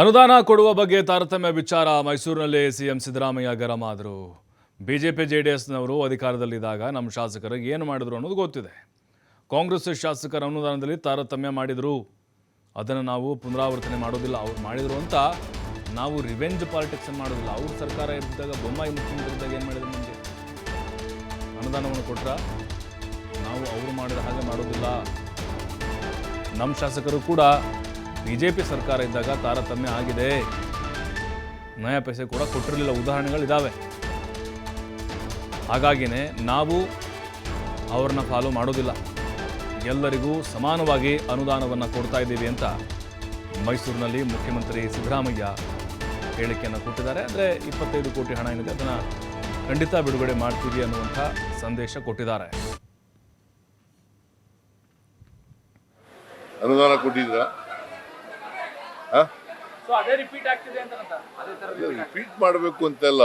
ಅನುದಾನ ಕೊಡುವ ಬಗ್ಗೆ ತಾರತಮ್ಯ ವಿಚಾರ. ಮೈಸೂರಿನಲ್ಲಿ ಸಿಎಂ ಸಿದ್ದರಾಮಯ್ಯ ಗರಂ ಆದರು. ಬಿಜೆಪಿ ಜೆ ಡಿ ಎಸ್ನವರು ಅಧಿಕಾರದಲ್ಲಿದ್ದಾಗ ನಮ್ಮ ಶಾಸಕರಿಗೆ ಏನು ಮಾಡಿದ್ರು ಅನ್ನೋದು ಗೊತ್ತಿದೆ. ಕಾಂಗ್ರೆಸ್ ಶಾಸಕರ ಅನುದಾನದಲ್ಲಿ ತಾರತಮ್ಯ ಮಾಡಿದರು. ಅದನ್ನು ನಾವು ಪುನರಾವರ್ತನೆ ಮಾಡೋದಿಲ್ಲ. ಅವ್ರು ಮಾಡಿದರು ಅಂತ ನಾವು ರಿವೆಂಜ್ ಪಾಲಿಟಿಕ್ಸ್ ಮಾಡೋದಿಲ್ಲ. ಅವ್ರ ಸರ್ಕಾರ ಇದ್ದಾಗ, ಬೊಮ್ಮಾಯಿ ಮುಖ್ಯಮಂತ್ರಿ ಇದ್ದಾಗ ಏನು ಮಾಡಿದ್ರು ನಮಗೆ? ಅನುದಾನವನ್ನು ಕೊಟ್ರ ನಾವು ಅವರು ಮಾಡಿದ ಹಾಗೆ ಮಾಡೋದಿಲ್ಲ. ನಮ್ಮ ಶಾಸಕರು ಕೂಡ ಬಿ ಜೆ ಪಿ ಸರ್ಕಾರ ಇದ್ದಾಗ ತಾರತಮ್ಯ ಆಗಿದೆ. ನಯ ಪೈಸೆ ಕೂಡ ಕೊಟ್ಟಿರಲಿಲ್ಲ ಉದಾಹರಣೆಗಳಿದ್ದಾವೆ ಹಾಗಾಗಿನೇ ನಾವು ಅವ್ರನ್ನ ಫಾಲೋ ಮಾಡೋದಿಲ್ಲ. ಎಲ್ಲರಿಗೂ ಸಮಾನವಾಗಿ ಅನುದಾನವನ್ನು ಕೊಡ್ತಾ ಇದ್ದೀವಿ ಅಂತ ಮೈಸೂರಿನಲ್ಲಿ ಮುಖ್ಯಮಂತ್ರಿ ಸಿದ್ದರಾಮಯ್ಯ ಹೇಳಿಕೆಯನ್ನು ಕೊಟ್ಟಿದ್ದಾರೆ. ಅಂದರೆ ಇಪ್ಪತ್ತೈದು ಕೋಟಿ ಹಣ ಏನಿದೆ ಅದನ್ನು ಖಂಡಿತ ಬಿಡುಗಡೆ ಮಾಡ್ತೀವಿ ಅನ್ನುವಂಥ ಸಂದೇಶ ಕೊಟ್ಟಿದ್ದಾರೆ. ಅನುದಾನ ಅದೇ ರಿಪೀಟ್ ಮಾಡಬೇಕು ಅಂತೆಲ್ಲ.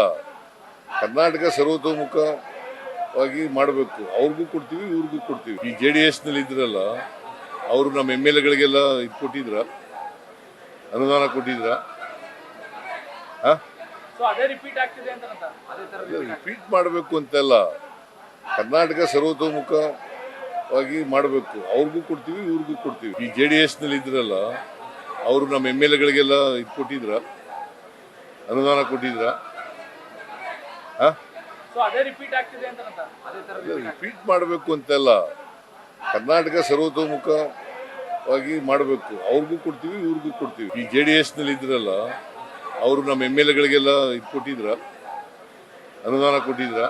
ಕರ್ನಾಟಕ ಸರ್ವತೋಮುಖವಾಗಿ ಮಾಡಬೇಕು. ಅವ್ರಿಗೂ ಕೊಡ್ತೀವಿ ಇವ್ರಿಗೂ ಕೊಡ್ತೀವಿ. ಈ ಜೆ ಡಿ ಎಸ್ನಲ್ಲಿ ಇದ್ರಲ್ಲ ಅವರು ನಮ್ಮ ಎಂ ಎಲ್ ಎಗಳಿಗೆಲ್ಲ ಇದು ಕೊಟ್ಟಿದ್ರ? ಅನುದಾನ ಕೊಟ್ಟಿದ್ರ? ರಿಪೀಟ್ ಮಾಡಬೇಕು ಅಂತೆಲ್ಲ. ಕರ್ನಾಟಕ ಸರ್ವತೋಮುಖವಾಗಿ ಮಾಡಬೇಕು. ಅವ್ರಿಗೂ ಕೊಡ್ತೀವಿ ಇವ್ರಿಗೂ ಕೊಡ್ತೀವಿ. ಈ ಜೆ ಡಿ ಎಸ್ನಲ್ಲಿ ಇದ್ರಲ್ಲ ಅವರು ನಮ್ಮ ಎಂ ಎಲ್ ಎಗಳಿಗೆಲ್ಲ ಇದು ಕೊಟ್ಟಿದ್ರ ಅನುದಾನ ಕೊಟ್ಟಿದ್ರ. ರಿಪೀಟ್ ಮಾಡಬೇಕು ಅಂತೆಲ್ಲ. ಕರ್ನಾಟಕ ಸರ್ವತೋಮುಖವಾಗಿ ಮಾಡಬೇಕು. ಅವ್ರಿಗೂ ಕೊಡ್ತೀವಿ ಇವ್ರಿಗೂ ಕೊಡ್ತೀವಿ. ಈ ಜೆ ಡಿ ಎಸ್ನಲ್ಲಿ ಇದ್ರಲ್ಲ ಅವರು ನಮ್ಮ ಎಂ ಎಲ್ ಎಗಳಿಗೆಲ್ಲ ಇದು ಕೊಟ್ಟಿದ್ರ ಅನುದಾನ ಕೊಟ್ಟಿದ್ರ.